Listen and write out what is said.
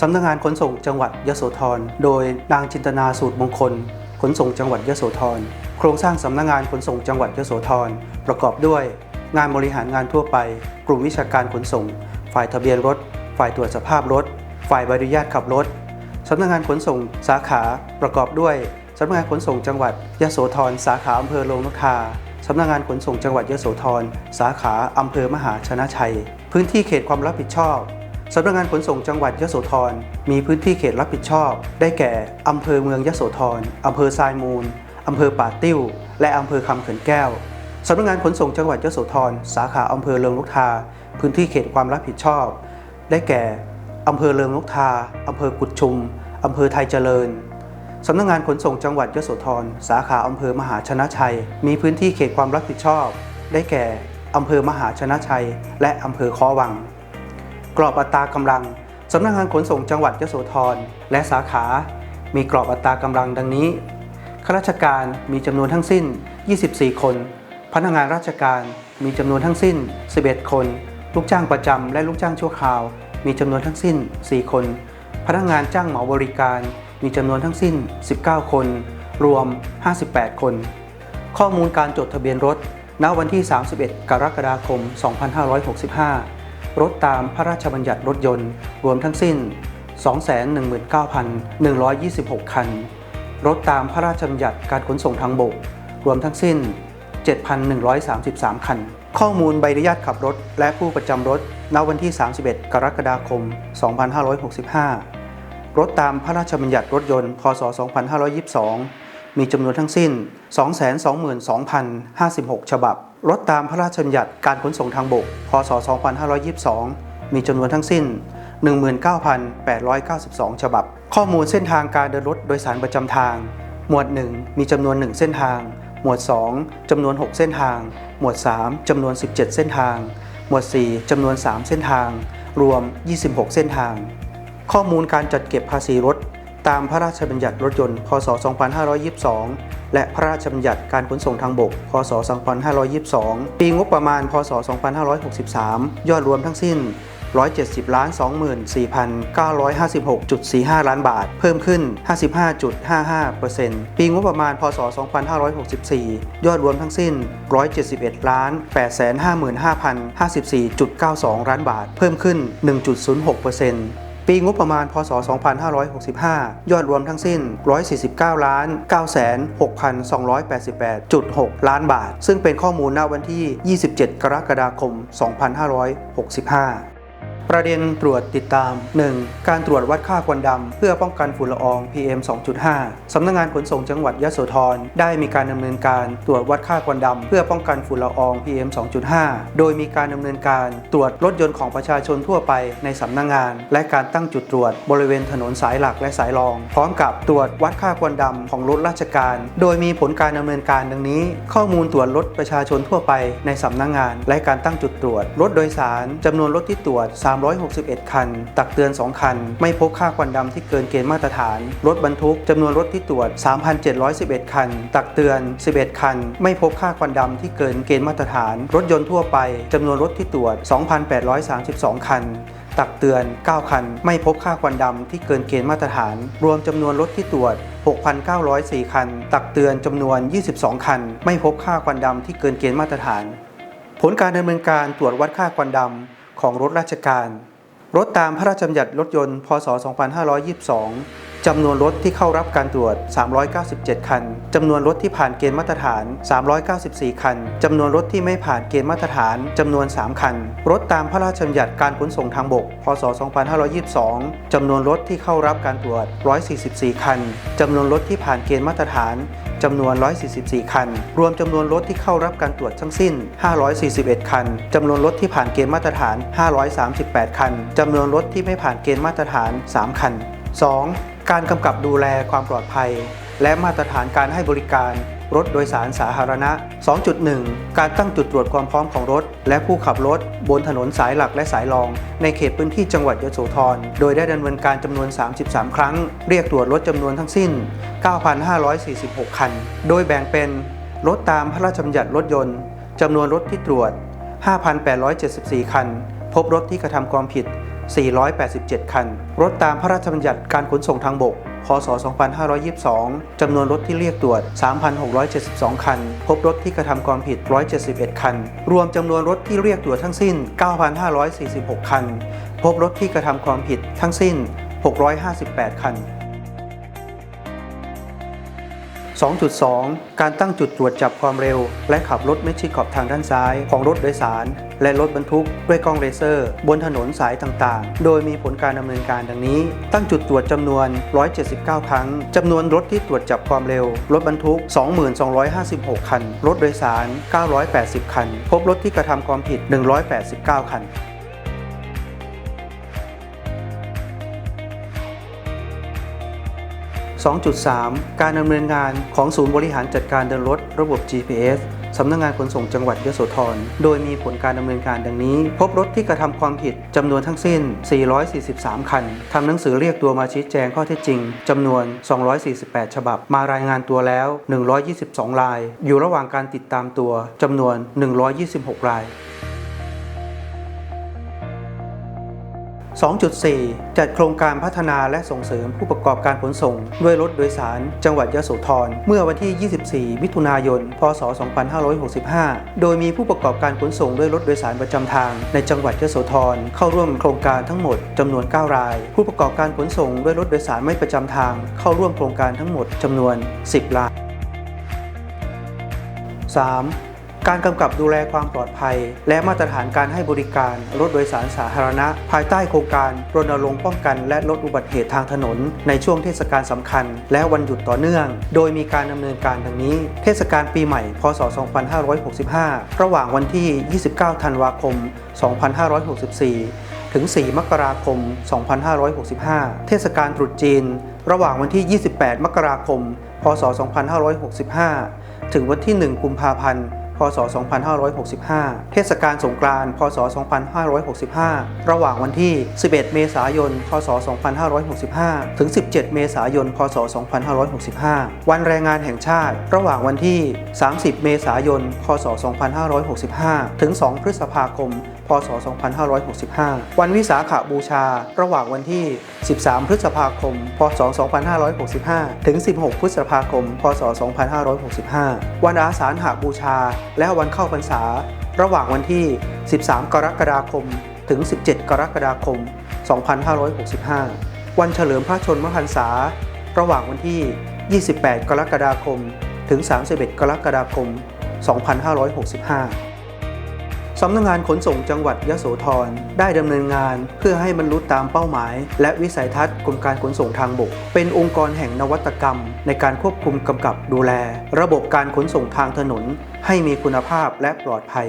สำนักงานขนส่งจังหวัดยโสธร โดยนางจินตนาสูตรมงคล ขนส่งจังหวัดยโสธร โครงสร้างสำนักงานขนส่งจังหวัดยโสธร ประกอบด้วย งานบริหารงานทั่วไป กลุ่มวิชาการขนส่ง ฝ่ายทะเบียนรถ ฝ่ายตรวจสภาพรถ ฝ่ายใบอนุญาตขับรถสำนักงานขนส่งสาขาประกอบด้วยสำนักงานขนส่งจังหวัดยโสธร สาขาอำเภอโลงนกทาสำนักงานขนส่งจังหวัดยโสธร สาขาอำเภอมหาชนะชัย พื้นที่เขตความรับผิดชอบ สำนักงานขนส่งจังหวัดยโสธรมีพื้นที่เขตรับผิดชอบ ได้แก่อำเภอเมืองยโสธรอำเภอทรายมูลอำเภอป่าติ้ว และอำเภอคำเขินแก้วสำนักงานขนส่งจังหวัดยโสธรสาขาอำเภอเริงนกทา พื้นที่เขตความรับผิดชอบ ได้แก่อำเภอเริงนกทาอำเภอกุดชุมอำเภอไทยเจริญสำนักงานขนส่งจังหวัดยโสธรสาขาอำเภอมหาชนะชัย มีพื้นที่เขตความรับผิดชอบ ได้แก่อำเภอมหาชนะชัย และอำเภอคอวัง กรอบอัตรากำลังสำนักงานขนส่งจังหวัดยโสธรและสาขา มีกรอบอัตรากำลังดังนี้ข้าราชการมีจำนวนทั้งสิ้น 24 คน พนักงานราชการมีจำนวนทั้งสิ้น 11 คน ลูกจ้างประจำและลูกจ้างชั่วคราว มีจำนวนทั้งสิ้น 4 คน พนักงานจ้างเหมาบริการ มีจำนวนทั้งสิ้น 19 คน รวม 58 คน ข้อมูลการจดทะเบียนรถ ณ วันที่ 31 กรกฎาคม 2565 รถตามพระราชบัญญัติรถยนต์ รวมทั้งสิ้น 219,126 คัน รถตามพระราชบัญญัติการขนส่งทางบก รวมทั้งสิ้น 7,133 คัน ข้อมูลใบอนุญาตขับรถ และผู้ประจำรถ ณ วันที่ 31 กรกฎาคม 2565 รถตามพระราชบัญญัติรถยนต์ พศ 2522 มีจำนวนทั้งสิ้น 222,056 ฉบับ รถตามพระราชบัญญัติการขนส่งทางบก พศ 2522 มีจำนวนทั้งสิ้น 19,892 ฉบับ ข้อมูลเส้นทางการเดินรถโดยสารประจำทาง หมวด 1 มีจำนวน 1 เส้นทาง หมวด 2จำนวน 6 เส้นทาง หมวด 3จำนวน 17 เส้นทาง หมวด 4จำนวน 3 เส้นทาง รวม 26 เส้นทาง ข้อมูลการจัดเก็บภาษีรถ ตามพระราชบัญญัติรถยนต์ พศ 2522 และพระราชบัญญัติการขนส่งทางบก พศ 2522 ปีงบประมาณ พศ 2563 ยอดรวมทั้งสิ้น 170ล้าน24,956.45 ล้านบาท เพิ่มขึ้น 55.55%ปีงบประมาณ พศ 2564 ยอดรวมทั้งสิ้น 171ล้าน855,054.92 ล้านบาท เพิ่มขึ้น 1.06% ปีงบประมาณ พศ 2565 ยอดรวมทั้งสิ้น 149 ล้าน 9,6,288.6 ล้านบาท ซึ่งเป็นข้อมูลณวันที่ 27 กรกฎาคม 2565 ประเด็นตรวจติดตาม 1. การตรวจวัดค่าควันดำ เพื่อป้องกันฝุ่นละออง PM 2.5 สำนักงานขนส่งจังหวัดยะโสธรได้มีการดำเนินการตรวจวัดค่าควันดำ เพื่อป้องกันฝุ่นละออง PM 2.5 โดยมีการดำเนินการตรวจรถยนต์ของประชาชนทั่วไปในสำนักงาน และการตั้งจุดตรวจบริเวณถนนสายหลักและสายรอง พร้อมกับตรวจวัดค่าควันดำของรถราชการ โดยมีผลการดำเนินการดังนี้ ข้อมูลตรวจรถประชาชนทั่วไปในสำนักงาน และการตั้งจุดตรวจรถโดยสารจำนวนรถที่ตรวจ361 คัน ตักเตือน 2 คัน ไม่พบค่าควันดำที่เกินเกณฑ์มาตรฐาน รถบรรทุกจำนวนรถที่ตรวจ 3,711 คัน ตักเตือน 11 คัน ไม่พบค่าควันดำที่เกินเกณฑ์มาตรฐาน รถยนต์ทั่วไปจำนวนรถที่ตรวจ 2,832 คันตักเตือน 9 คัน ไม่พบค่าควันดำที่เกินเกณฑ์มาตรฐาน รวมจำนวนรถที่ตรวจ 6,904 คัน ตักเตือนจำนวน 22 คัน ไม่พบค่าควันดำที่เกินเกณฑ์มาตรฐาน ผลการดำเนินการตรวจวัดค่าควันดำ ของรถราชการ รถตามพระราชบัญญัติรถยนต์ พศ 2522 จำนวนรถที่เข้ารับการตรวจ 397 คัน จำนวนรถที่ผ่านเกณฑ์มาตรฐาน 394 คัน จำนวนรถที่ไม่ผ่านเกณฑ์มาตรฐานจำนวน 3 คัน รถตามพระราชบัญญัติการขนส่งทางบก พศ 2522 จำนวนรถที่เข้ารับการตรวจ 144 คัน จำนวนรถที่ผ่านเกณฑ์มาตรฐานจำนวน 144 คัน รวมจำนวนรถที่เข้ารับการตรวจทั้งสิ้น 541 คัน จำนวนรถที่ผ่านเกณฑ์มาตรฐาน 538 คัน จำนวนรถที่ไม่ผ่านเกณฑ์มาตรฐาน 3 คัน 2. การกำกับดูแลความปลอดภัย และมาตรฐานการให้บริการรถโดยสารสาธารณะ 2.1 การตั้งจุดตรวจความพร้อมของรถ และผู้ขับรถ บนถนนสายหลักและสายรอง ในเขตพื้นที่จังหวัดยโสธร โดยได้ดำเนินการจำนวน 33 ครั้ง เรียกตรวจรถจำนวนทั้งสิ้น 9,546 คัน โดยแบ่งเป็น รถตามพระราชบัญญัติรถยนต์จำนวนรถที่ตรวจ 5,874 คัน พบรถที่กระทำความผิด 487 คัน รถตามพระราชบัญญัติการขนส่งทางบก พศ 2522 จำนวนรถที่เรียกตรวจ 3,672 คัน พบรถที่กระทำความผิด 171 คัน รวมจำนวนรถที่เรียกตรวจทั้งสิ้น 9,546 คัน พบรถที่กระทำความผิดทั้งสิ้น 658 คัน 2.2 การตั้งจุดตรวจจับความเร็ว และขับรถไม่ชิดขอบทางด้านซ้ายของรถโดยสาร และรถบรรทุกด้วยกล้องเลเซอร์ บนถนนสายต่างๆ โดยมีผลการดำเนินการดังนี้ ตั้งจุดตรวจจำนวน 179 ครั้งจำนวนรถที่ตรวจจับความเร็ว รถบรรทุก 2256 คัน รถโดยสาร 980 คัน พบรถที่กระทำความผิด 189 คัน 2.3 การดำเนินงานของศูนย์บริหารจัดการเดินรถระบบ GPS สำนักงงานขนส่งจังหวัดยโสธร โดยมีผลการดำเนินการดังนี้ พบรถที่กระทำความผิดจำนวนทั้งสิ้น 443 คัน ทำหนังสือเรียกตัวมาชี้แจงข้อเท็จจริงจำนวน 248 ฉบับ มารายงานตัวแล้ว 122 ราย อยู่ระหว่างการติดตามตัวจำนวน 126 ราย 2.4 จัดโครงการพัฒนาและส่งเสริมผู้ประกอบการขนส่ง ด้วยรถโดยสาร จังหวัดยโสธร เมื่อวันที่ 24 มิถุนายน พศ 2565 โดยมีผู้ประกอบการขนส่งด้วยรถโดยสารประจำทาง ในจังหวัดยโสธรเข้าร่วมโครงการทั้งหมดจำนวน 9 ราย ผู้ประกอบการขนส่งด้วยรถโดยสารไม่ประจำทาง เข้าร่วมโครงการทั้งหมดจำนวน 10 ราย 3. การกำกับดูแลความปลอดภัย และมาตรฐานการให้บริการรถโดยสารสาธารณะ ภายใต้โครงการรณรงค์ป้องกัน และลดอุบัติเหตุทางถนน ในช่วงเทศกาลสำคัญ และวันหยุดต่อเนื่อง โดยมีการดำเนินการดังนี้ เทศกาลปีใหม่ พศ 2565 ระหว่างวันที่ 29 ธันวาคม 2564ถึง 4 มกราคม 2565 เทศกาลตรุษจีน ระหว่างวันที่ 28 มกราคม พศ 2565 ถึงวันที่ 1 กุมภาพันธ์ พศ 2565 เทศกาลสงกรานต์ พศ 2565 ระหว่างวันที่ 11 เมษายน พศ 2565 ถึง 17 เมษายน พศ 2565 วันแรงงานแห่งชาติ ระหว่างวันที่ 30 เมษายน พศ 2565 ถึง 2 พฤษภาคม พศ 2565 วันวิสาขบูชา ระหว่างวันที่ 13 พฤษภาคม พศ 2565 ถึง 16 พฤษภาคม พศ 2565 วันอาสาฬหบูชา และวันเข้าพรรษา ระหว่างวันที่ 13 กรกฎาคม ถึง 17 กรกฎาคม 2565 วันเฉลิมพระชนมพรรษา ระหว่างวันที่ 28 กรกฎาคม ถึง 31 กรกฎาคม 2565 สำนักงงานขนส่งจังหวัดยโสธรได้ดำเนินงานเพื่อให้บรรลุตามเป้าหมาย และวิสัยทัศน์กรมการขนส่งทางบก เป็นองค์กรแห่งนวัตกรรม ในการควบคุมกำกับดูแล ระบบการขนส่งทางถนน ให้มีคุณภาพและปลอดภัย